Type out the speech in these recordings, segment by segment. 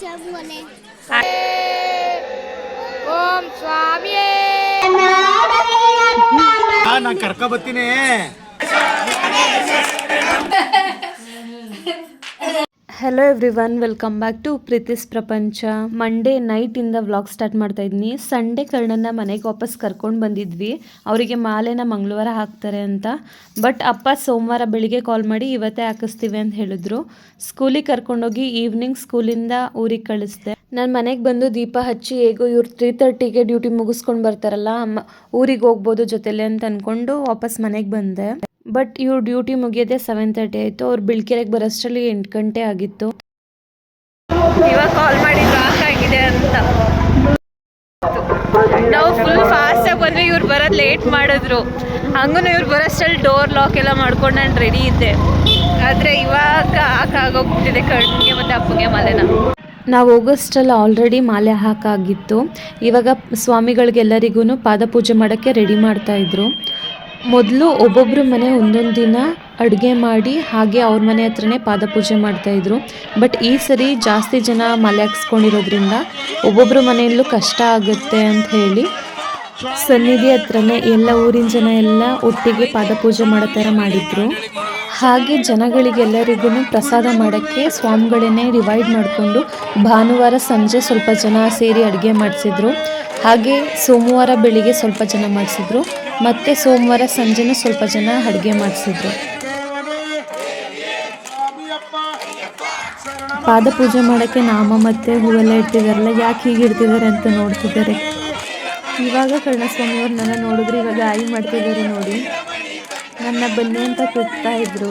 ಶಂಭುವನೆ ಓಂ ಸ್ವಾಮಿಯೇ. ನಾನು ಕರ್ಕೊ hello everyone welcome back to ಪ್ರೀತಿಸ್ ಪ್ರಪಂಚ ಮಂಡೇ ನೈಟಿಂದ ವ್ಲಾಗ್ ಸ್ಟಾರ್ಟ್ ಮಾಡ್ತಾ ಇದ್ದೀನಿ ಸಂಡೇ ಕರ್ಣನ ಮನೆಗೆ ವಾಪಸ್ ಕರ್ಕೊಂಡು ಬಂದಿದ್ವಿ. ಅವರಿಗೆ ಮಾಲೆನ ಮಂಗಳವಾರ ಹಾಕ್ತಾರೆ ಅಂತ. ಬಟ್ ಅಪ್ಪ ಸೋಮವಾರ ಬೆಳಿಗ್ಗೆ ಕಾಲ್ ಮಾಡಿ ಇವತ್ತೇ ಹಾಕಿಸ್ತೀವಿ ಅಂತ ಹೇಳಿದ್ರು. ಸ್ಕೂಲಿಗೆ ಕರ್ಕೊಂಡೋಗಿ ಈವ್ನಿಂಗ್ ಸ್ಕೂಲಿಂದ ಊರಿಗೆ ಕಳಿಸ್ದೆ. ನಾನು ಮನೆಗೆ ಬಂದು ದೀಪ ಹಚ್ಚಿ, ಹೇಗೋ ಇವ್ರು ತ್ರೀ ತರ್ಟಿಗೆ ಡ್ಯೂಟಿ ಮುಗಿಸ್ಕೊಂಡು ಬರ್ತಾರಲ್ಲ ಊರಿಗೆ ಹೋಗ್ಬೋದು ಜೊತೆಲೆ ಅಂತ ಅಂದ್ಕೊಂಡು ವಾಪಸ್ ಮನೆಗೆ ಬಂದೆ. ಬಟ್ ಇವ್ರ ಡ್ಯೂಟಿ ಮುಗಿಯೋದೇ ಸೆವೆನ್ ತರ್ಟಿ ಆಯಿತು. ಅವ್ರು ಬಿಳ್ಕೆರೆಗೆ ಬರೋಷ್ಟರಲ್ಲಿ ಎಂಟು ಗಂಟೆ ಆಗಿತ್ತು. ಇವಾಗ ಕಾಲ್ ಮಾಡಿ ಲಾಕ್ ಆಗಿದೆ ಅಂತ. ನಾವು ಫುಲ್ ಫಾಸ್ಟಾಗಿ ಬಂದ್ರೆ ಇವ್ರು ಬರೋದು ಲೇಟ್ ಮಾಡಿದ್ರು. ಹಂಗೂ ಇವ್ರು ಬರೋಷ್ಟರಲ್ಲಿ ಡೋರ್ ಲಾಕ್ ಎಲ್ಲ ಮಾಡ್ಕೊಂಡು ನಾನು ರೆಡಿ ಇದ್ದೆ. ಆದರೆ ಇವಾಗ ಹಾಕಾಗೋಗ್ಬಿಟ್ಟಿದೆ ಕಣ್ಣಿಗೆ ಮತ್ತು ಅಪ್ಪಗೆ ಮಲೆನ. ನಾವು ಹೋಗೋಷ್ಟರಲ್ಲಿ ಆಲ್ರೆಡಿ ಮಾಲೆ ಹಾಕಾಗಿತ್ತು ಇವಾಗ ಸ್ವಾಮಿಗಳಿಗೆಲ್ಲರಿಗೂ ಪಾದಪೂಜೆ ಮಾಡೋಕ್ಕೆ ರೆಡಿ ಮಾಡ್ತಾಯಿದ್ರು ಮೊದಲು ಒಬ್ಬೊಬ್ಬರು ಮನೆ ಒಂದೊಂದು ದಿನ ಅಡುಗೆ ಮಾಡಿ ಹಾಗೆ ಅವ್ರ ಮನೆ ಹತ್ರನೇ ಪಾದಪೂಜೆ ಮಾಡ್ತಾಯಿದ್ರು ಬಟ್ ಈ ಸರಿ ಜಾಸ್ತಿ ಜನ ಮಲೆ ಹಾಕ್ಸ್ಕೊಂಡಿರೋದ್ರಿಂದ ಒಬ್ಬೊಬ್ಬರು ಮನೆಯಲ್ಲೂ ಕಷ್ಟ ಆಗುತ್ತೆ ಅಂತ ಹೇಳಿ ಸನ್ನಿಧಿ ಹತ್ರನೇ ಎಲ್ಲ ಊರಿನ ಜನ ಎಲ್ಲ ಒಟ್ಟಿಗೆ ಪಾದಪೂಜೆ ಮಾಡೋ ಥರ ಮಾಡಿದ್ರು. ಹಾಗೆ ಜನಗಳಿಗೆಲ್ಲರಿಗೂ ಪ್ರಸಾದ ಮಾಡೋಕ್ಕೆ ಸ್ವಾಮಿಗಳನ್ನೇ ಡಿವೈಡ್ ಮಾಡಿಕೊಂಡು ಭಾನುವಾರ, ಸಂಜೆ ಸ್ವಲ್ಪ ಜನ ಸೇರಿ ಅಡುಗೆ ಮಾಡಿಸಿದ್ರು. ಹಾಗೆ ಸೋಮವಾರ ಬೆಳಿಗ್ಗೆ ಸ್ವಲ್ಪ ಜನ ಮಾಡಿಸಿದ್ರು. ಮತ್ತು ಸೋಮವಾರ ಸಂಜೆನೂ ಸ್ವಲ್ಪ ಜನ ಅಡುಗೆ ಮಾಡಿಸಿದ್ರು. ಪಾದಪೂಜೆ ಮಾಡೋಕ್ಕೆ ನಾಮ ಮತ್ತೆ ಹೂವೆಲ್ಲ ಇಟ್ಟಿದಾರಲ್ಲ, ಯಾಕೆ ಹೀಗೆ ಇಡ್ತಿದ್ದಾರೆ ಅಂತ ನೋಡ್ತಿದ್ದಾರೆ. ಇವಾಗ ಕರ್ಣಸ್ವಾಮಿಯವ್ರು ನನ್ನ ನೋಡಿದ್ರೆ ಇವಾಗ ಆಯಿ ಮಾಡ್ತಿದ್ದಾರೆ ನೋಡಿ. ನನ್ನ ಬನ್ನಿ ಅಂತ ಕೂಗ್ತಾ ಇದ್ರು.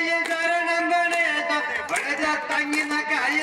ಇಡುಗೈ ಶರಣಂ ಗಣೇಶ ಬಡದ ತಂಗಿನ ಕಾಯಿ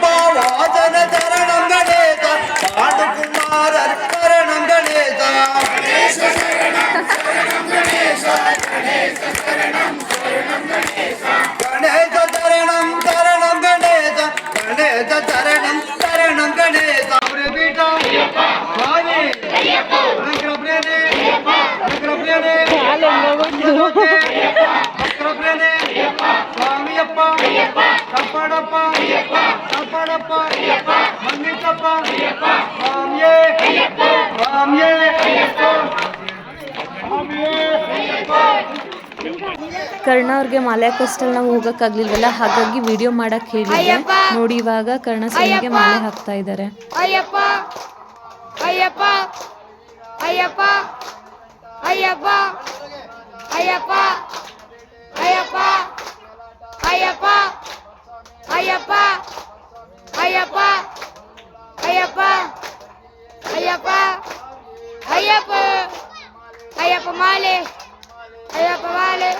ತಪ್ಪಡಪ್ಪ ತಪ್ಪಡಪ್ಪ ಮಂಗಿತಪ್ಪ ಸ್ವಾಮಿಯೇ ಸ್ವಾಮಿಯೇ ಕರ್ಣ ಅವ್ರಿಗೆ ಮಾಲೆ ಹಾಕಿಸ್ಟಲ್ಲಿ ನಾವು ಹೋಗೋಕ್ಕಾಗ್ಲಿಲ್ವಲ್ಲ ಹಾಗಾಗಿ ವಿಡಿಯೋ ಮಾಡಕ್ಕೆ ಹೇಳಿ ಅಯ್ಯಪ್ಪ. ನೋಡಿ ಇವಾಗ ಕರ್ಣ ಸ್ವಾಮಿಗೆ ಅಯ್ಯಪ್ಪ. ಮಾಲೆ ಹಾಕ್ತಾ ಇದ್ದಾರೆ ಅಯ್ಯಪ್ಪ. ಅಯ್ಯಪ್ಪ. ಅಯ್ಯಪ್ಪ. ಅಯ್ಯಪ್ಪ. ಅಯ್ಯಪ್ಪ. ಅಯ್ಯಪ್ಪ. ಅಯ್ಯಪ್ಪ. ஐயப்பா ஐயப்பா ஐயப்பா ஐயப்பா ஐயப்ப ஐயப்ப மாலே ஐயப்ப மாலே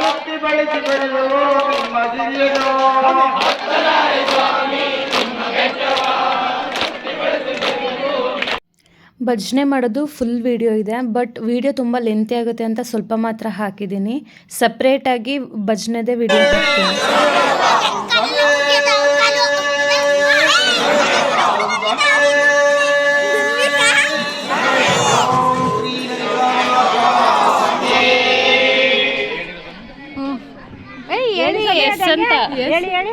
ಸುತ್ತಿ ಬಳಸಿ ಬೆಳೆದು ನಿಮ್ಮ ಭಜನೆ ಮಾಡೋದು ಫುಲ್ ವಿಡಿಯೋ ಇದೆ ಬಟ್ ವಿಡಿಯೋ ತುಂಬ ಲೆಂತಿ ಆಗುತ್ತೆ ಅಂತ ಸ್ವಲ್ಪ ಮಾತ್ರ ಹಾಕಿದ್ದೀನಿ. ಸಪ್ರೇಟಾಗಿ ಭಜನೆದೇ ವಿಡಿಯೋ ಹಾಕ್ತೀನಿ. ಹೇಳಿ ಎಸ್ ಅಂತ. ಹೇಳಿ ಹೇಳಿ.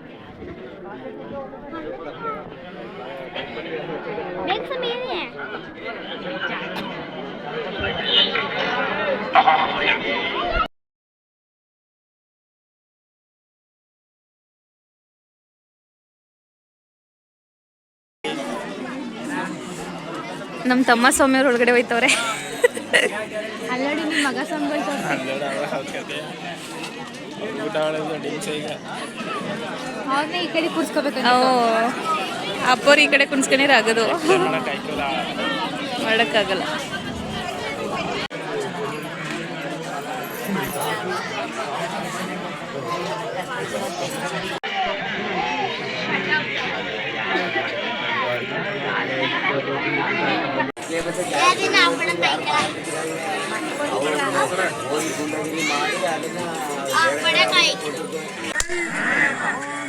ನಮ್ಮ ತಮ್ಮ ಸ್ವಾಮಿಯವ್ರ ಒಳಗಡೆ ಹೋಯ್ತವ್ರೆ. ಅಲ್ಲಡಿ ನಿಮ್ಮ ಮಗ ಸಂಬಳಿಸ ಅವ್ರನ್ನೇ ಈ ಕಡೆ ಕೂರ್ಸ್ಕೋಬೇಕು ಅಪ್ಪವ್ರು ಈ ಕಡೆ ಕುಣಿಸ್ಕೊಂಡಿರ ಆಗೋದು. ಮಾಡೋಕ್ಕಾಗಲ್ಲ. ಮಾಡಿ ಅದನ್ನ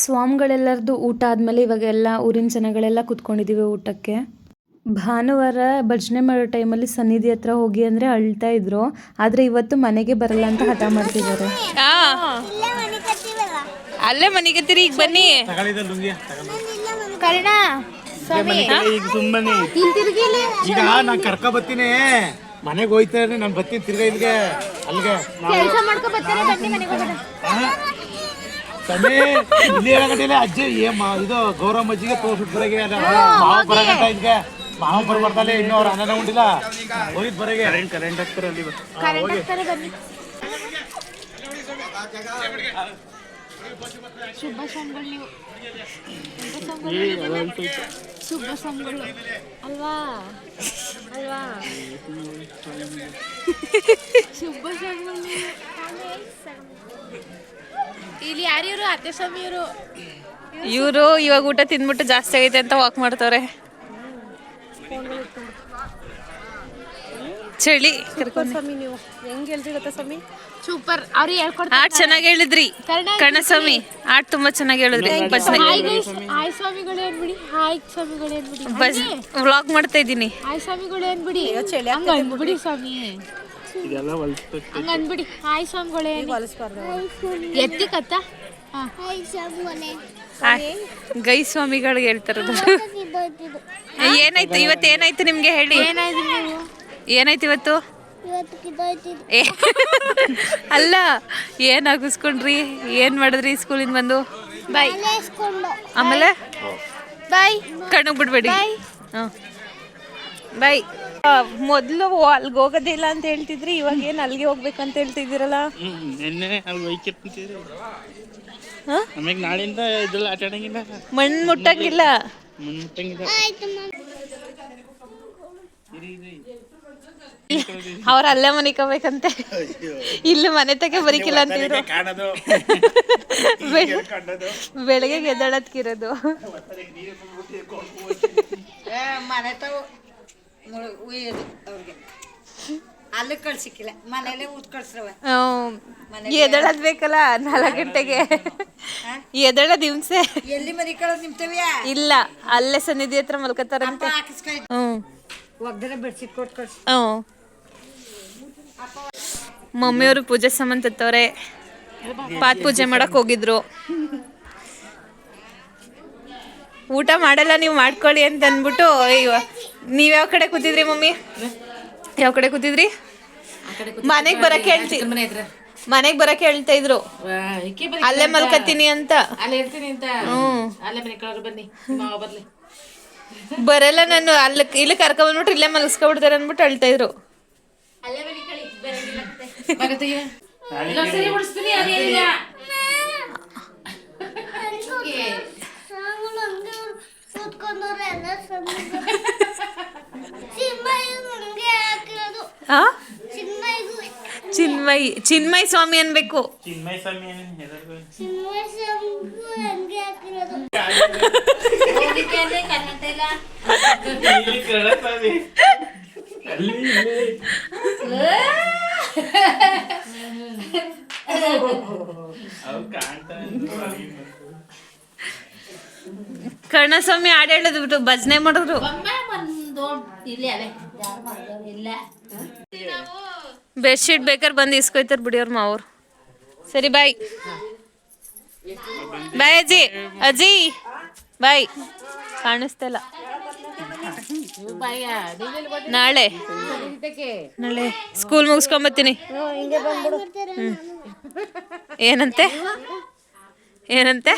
ಸ್ವಾಮಿಗಳೆಲ್ಲರದು ಊಟ ಆದಮೇಲೆ ಇವಾಗೆಲ್ಲ ಊರಿನ ಜನಗಳೆಲ್ಲ ಕುತ್ಕೊಂಡಿದ್ದೀವಿ ಊಟಕ್ಕೆ. ಭಾನುವಾರ ಭಜನೆ ಮಾಡೋ ಟೈಮಲ್ಲಿ ಸನ್ನಿಧಿ ಹತ್ರ ಹೋಗಿ ಅಂದರೆ ಅಳ್ತಾ ಇದ್ರು. ಆದರೆ ಇವತ್ತು ಮನೆಗೆ ಬರಲ್ಲ ಅಂತ ಹಠ ಮಾಡ್ತಿದ್ದಾರೆ. ಅಲ್ಲೇ ಮನೆಗೆ ಈಗ ಬನ್ನಿ. ಈಗ ನಾನ್ ಕರ್ಕ ಬರ್ತೀನಿ. ಮನೆಗೆ ಹೋಯ್ತಾರೆ ನಾನು ಬರ್ತೀನಿ ತಿರ್ಗಾ ಇಲ್ಲಿಗೆ. ಅಲ್ಲಿಗೆ. ಸಮೇ ಇಲ್ಲಿ ಹೇಳಕಟ್ಟಿಲ್ಲ ಅಜ್ಜಿ ಏಮ್ಮ ಇದು ಗೌರಮ್ಮಜ್ಜಿಗೆ ತೋರ್ಸ್ಬಿಟ್ಟು ಬರಗೆ ಮಾವ ಬರಗಂಟ ಹಿಂಗೆ ಮಾವ ಬರ್ಬಾರ್ದಲ್ಲೇ ಇನ್ನೂ ಅವ್ರು ಅನ್ನ ಉಂಡಿಲ್ಲ ಹೋಗಿದ್ ಬರಗೆ ಕರೆಂಟ್ ಕರೆಂಟ್ ಹಾಕ್ತಾರೆ ಅಲ್ಲಿ ಶುಭ ಸಂಗಳು ಶುಭ ಸ್ವಾಮಿಗಳು ಅಲ್ವಾ ಅಲ್ವಾ ಶುಭ ಸಂಗಳು. ಇಲ್ಲಿ ಯಾರ್ಯಾರು ಅತ್ತೆ ಸಮಯರು ಇವರು? ಇವಾಗ ಊಟ ತಿಂದ್ಬಿಟ್ಟು ಜಾಸ್ತಿ ಆಗೈತೆ ಅಂತ ವಾಕ್ ಮಾಡ್ತಾರೆ ಚಳಿ. ಸ್ವಾಮಿ ಸೂಪರ್. ಅವ್ರು ಹೇಳ್ಕೊಡ್ತಾರೆ. ಆಟ್ ಚೆನ್ನಾಗಿ ಹೇಳಿದ್ರಿ. ಕಣಸ್ವಾಮಿ ಆಟ್ ತುಂಬಾ ಚೆನ್ನಾಗಿ ಹೇಳಿದ್ರಿ ಭಜನೆ ಹಾಯ್ ಗೈಸ್ ಹಾಯ್ ಸ್ವಾಮಿಗಳು ಏನ್ಬಿಡಿ ಹಾಯ್ ಸ್ವಾಮಿಗಳು ಏನ್ಬಿಡಿ ಭಜ ವ್ಲಾಗ್ ಮಾಡ್ತಾ ಇದ್ದೀನಿ. ಹಾಯ್ ಸ್ವಾಮಿಗಳು ಏನ್ಬಿಡಿ ಹಂಗ ಅನ್ಬಿಡಿ ಸ್ವಾಮಿ. ಹಂಗ ಅನ್ಬಿಡಿ ಹಾಯ್ ಸ್ವಾಮಿಗಳೇ. ಎತ್ತಿ ಕತ್ತ. ಗೈ ಸ್ವಾಮಿಗಳಿಗೆ ಹೇಳ್ತಾರದು. ಏನಾಯ್ತು? ಇವತ್ತು ಏನಾಯ್ತು ನಿಮ್ಗೆ ಹೇಳಿ? ಏನಾಯ್ತು ಇವತ್ತು? ಅಲ್ಲ ಏನ್ ಆಗಿಸ್ಕೊಂಡ್ರಿ? ಏನ್ ಮಾಡಿದ್ರಿ ಸ್ಕೂಲಿಂದ ಬಂದು? ಬಾಯ್. ಆಮೇಲೆ? ಬಾಯ್. ಕಣ್ಣು ಬಿಡ್ಬೇಡಿ ಹಾಂ ಬಾಯ್. ಮೊದಲು ಅಲ್ಗೆ ಹೋಗೋದಿಲ್ಲ ಅಂತ ಹೇಳ್ತಿದ್ರಿ ಇವಾಗ ಏನು ಅಲ್ಲಿಗೆ ಹೋಗ್ಬೇಕಂತ ಹೇಳ್ತಿದ್ದೀರಲ್ಲ? ನಿನ್ನೆ ಅಲ್ಲಿ ಒಯ್ಕಿರ್ತಿದ್ರಿ ಹಾಂ? ಆಮ್ಯಾಗ ನಾಳೆಯಿಂದ ಇದ್ರಲ್ಲಿ ಆಟ ಆಡಂಗಿಲ್ಲ. ಮಣ್ಣು ಮುಟ್ಟಂಗಿಲ್ಲ? ಮುಟ್ಟಂಗಿಲ್ಲ. ಅವ್ರ ಅಲ್ಲೇ ಮನಿಕೋಬೇಕಂತೆ. ಇಲ್ಲಿ ಮನೆ ತಗೆ ಬರೀಕಿಲ್ಲ ಅಂತಿದ್ರು ಕಾಣೋದು. ಬೆಳಗ್ಗೆ ಎದ್ದಾಳತ್ಕಿರೋದು ಮನೆ ತಾವು ಉಯ್ಯೋದು ಅವ್ರಿಗೆ. ಅಲ್ಲಿ ಕಳ್ಸಿಕ್ಕಿಲ್ಲ. ಮನೇಲೆ ಊದ್ ಕಳ್ಸ್ರವ ಎದಳದ್ ಬೇಕಲ್ಲ ನಾಲ್ಕು ಗಂಟೆಗೆ. ಎದಳದ್ ಹಿಂಸೆ. ಎಲ್ಲಿ ಮರಿ ಕಳೋದು ನಿಮ್ತವ್ಯಾ ಇಲ್ಲ ಅಲ್ಲೇ ಸನ್ನಿಧಿ ಹತ್ರ ಒಗ್ದರೆ ಬೆಡ್ಶೀಟ್ ಕೊಟ್ಟು ಕಳ್ಸಿ. ಹ್ಮ್. ಮಮ್ಮಿಯವರು ಪೂಜೆ ಸಾಮಾನ್ ತತ್ತವ್ರೆ ಪಾತ್ ಪೂಜೆ ಮಾಡಕ್ ಹೋಗಿದ್ರು. ಊಟ ಮಾಡಲ್ಲ ನೀವು ಮಾಡ್ಕೊಳ್ಳಿ ಅಂತ ಅಂದ್ಬಿಟ್ಟು ಅಯ್ಯೋ ನೀವ್ ಯಾವ ಕಡೆ ಕೂತಿದ್ರಿ ಮಮ್ಮಿ? ಯಾವ ಕಡೆ ಕೂತಿದ್ರಿ? ಮನೆಗ್ ಬರಕ್ ಹೇಳ್ತಿ ಮನೆಗ್ ಬರಕ್ ಹೇಳ್ತಾ ಇದ್ರು. ಅಲ್ಲೇ ಮಲ್ಕತ್ತೀನಿ ಅಂತ. ಅಲ್ಲಿ ಅಲ್ಲೇ ಬರಲ್ಲ ನಾನು ಅಲ್ಲಿ ಇಲ್ಲಿ ಕರ್ಕೊಂಡ್ಬಂದ್ಬಿಟ್ಟು ಇಲ್ಲೇ ಮಲ್ಸ್ಕೊಬಿಡ್ತಾರೆ ಅಂದ್ಬಿಟ್ಟು ಹೇಳ್ತಾ ಇದ್ರು. ಬಗತ್ತಿಗೆ ಆ ಚಿನ್ಮಯ್ ಚಿನ್ಮಯ್ ಸ್ವಾಮಿ ಅನ್ಬೇಕು ಚಿನ್ಮಯ ಸ್ವಾಮಿ ಕರ್ಣಸ್ವಾಮಿ ಹಾಡು ಹೇಳೋದು ಬಿಟ್ಟು ಭಜನೆ ಮಾಡಿದ್ರು ಬೆಡ್ಶೀಟ್ ಬೇಕಾದ್ರೆ ಬಂದು ಇಸ್ಕೊಯ್ತಾರ ಬಿಡಿ ಅವ್ರ ಮಾವ್ರು. ಸರಿ ಬಾಯ್ ಬಾಯ್ ಅಜ್ಜಿ. ಅಜ್ಜಿ ಬಾಯ್ ಕಾಣಿಸ್ತಾ ಇಲ್ಲ. ನಾಳೆ. ನಾಳೆ ಸ್ಕೂಲ್ ಮುಗಿಸ್ಕೊಂಬತ್ತೀನಿ. ಏನಂತೆ? ಏನಂತೆ?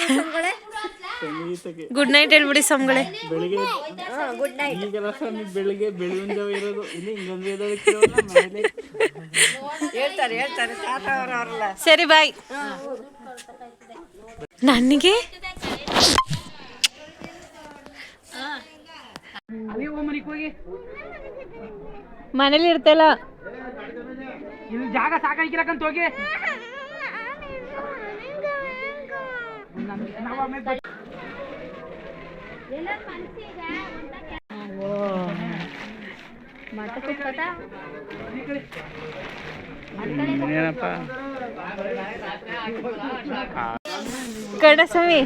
ಸಂಗೀತಕ್ಕೆ ಗುಡ್ ನೈಟ್ ಹೇಳ್ಬಿಡಿ ಸಂಗಳೆ ಬೆಳಿಗ್ಗೆ ಈಗ ಸ್ವಾಮಿ ಬೆಳಿಗ್ಗೆ ಬೆಳಗಿನ ಜಾವ ಇರೋದು. ಇಲ್ಲಿ ಹಿಂಗೊಂದು ಹೇಳ್ತಾರೆ ಹೇಳ್ತಾರೆ. ತಾತ ಸರಿ ಬಾಯ್ ನನಗೆ ಮನೇಲಿ ಇರ್ತಲ್ಲ. ಇಲ್ಲಿ ಜಾಗ ಸಾಕಾಗಿರಕಂತ ಹೋಗಿ. ಏನಪ್ಪ ಸ್ವಾಮಿ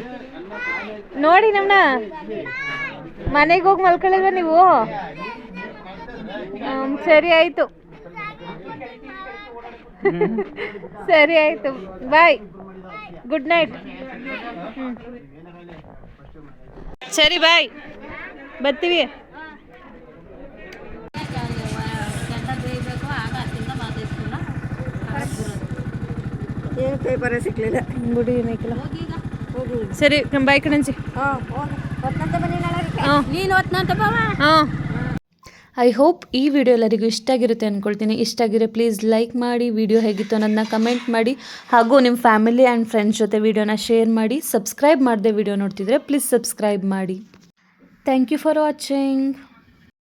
ನೋಡಿ ನಮ್ಮ ಮನೆಗೆ ಹೋಗಿ ಮಲ್ಕೊಳ್ಳಲ್ವ ನೀವು? ಸರಿ ಆಯ್ತು. ಸರಿ ಆಯ್ತು ಬಾಯ್. ಗುಡ್ ನೈಟ್ ಸರಿ ಬಾಯ್ ಬರ್ತೀವಿ. ಏನು ಪೇಪರೇ ಸಿಕ್ಲಿಲ್ಲ ಗುಡಿ ಮೇಕಲ ಸರಿ ಹೊತ್ತಂತ ಬನ್ನಿ ನಾಳೆ. ಹಾಂ ನೀನು ಹೊತ್ನಂತ ಬಾವ ಹಾಂ ಐ ಹೋಪ್ ಈ ವಿಡಿಯೋ ಎಲ್ಲರಿಗೂ ಇಷ್ಟ ಆಗಿರುತ್ತೆ ಅಂದ್ಕೊಳ್ತೀನಿ ಇಷ್ಟ ಆಗಿರೋ ಪ್ಲೀಸ್ ಲೈಕ್ ಮಾಡಿ ವಿಡಿಯೋ ಹೇಗಿತ್ತು ಅನ್ನೋದನ್ನ ಕಮೆಂಟ್ ಮಾಡಿ, ಹಾಗೂ ನಿಮ್ಮ ಫ್ಯಾಮಿಲಿ ಆ್ಯಂಡ್ ಫ್ರೆಂಡ್ಸ್ ಜೊತೆ ವಿಡಿಯೋನ ಶೇರ್ ಮಾಡಿ ಸಬ್ಸ್ಕ್ರೈಬ್ ಮಾಡಿದೆ ವಿಡಿಯೋ ನೋಡ್ತಿದ್ರೆ ಪ್ಲೀಸ್ ಸಬ್ಸ್ಕ್ರೈಬ್ ಮಾಡಿ. Thank you for watching